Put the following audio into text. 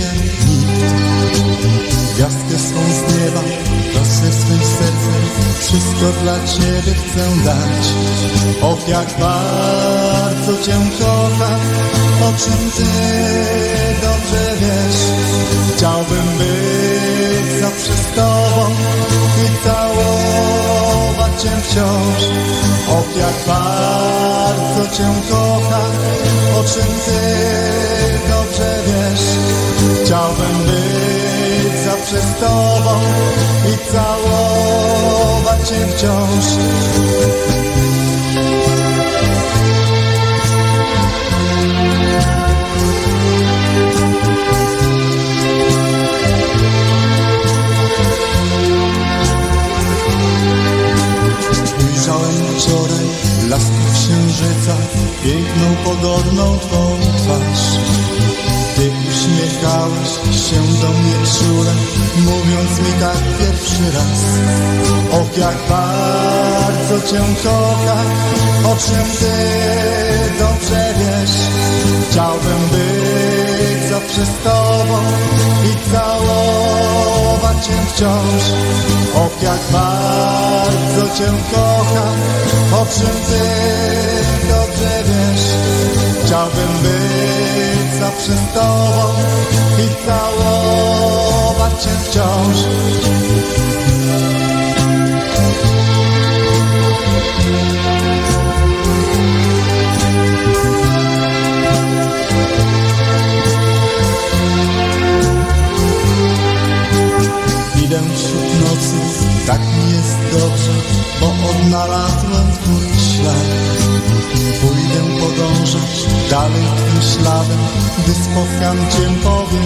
jak nikt. Gwiazdkę swą z nieba, rosę swym sercem, wszystko dla Ciebie chcę dać. Och, jak bardzo Cię kocham, o czym Ty dobrze wiesz. Chciałbym być zawsze z Tobą i całować Cię wciąż. Och, jak bardzo Cię kocham, o czym Ty dobrze wiesz. Chciałbym być zawsze z Tobą i całować Cię wciąż. Wczoraj laskę księżyca, piękną, pogodną Twą twarz. Ty uśmiechałeś się do mnie czule, mówiąc mi tak pierwszy raz. Och, jak bardzo Cię kocham, o czym Ty dobrze wiesz. Chciałbym być zawsze z Tobą i całować Cię wciąż. Och, jak bardzo Cię kocham, o czym Ty dobrze wiesz. Chciałbym być zawsze z Tobą i całować Cię wciąż. Idę wśród nocy, tak mi jest dobrze, bo odnalazłem Twój ślad. Pójdę podążać dalej Twym śladem, gdy spotkam Cię, powiem.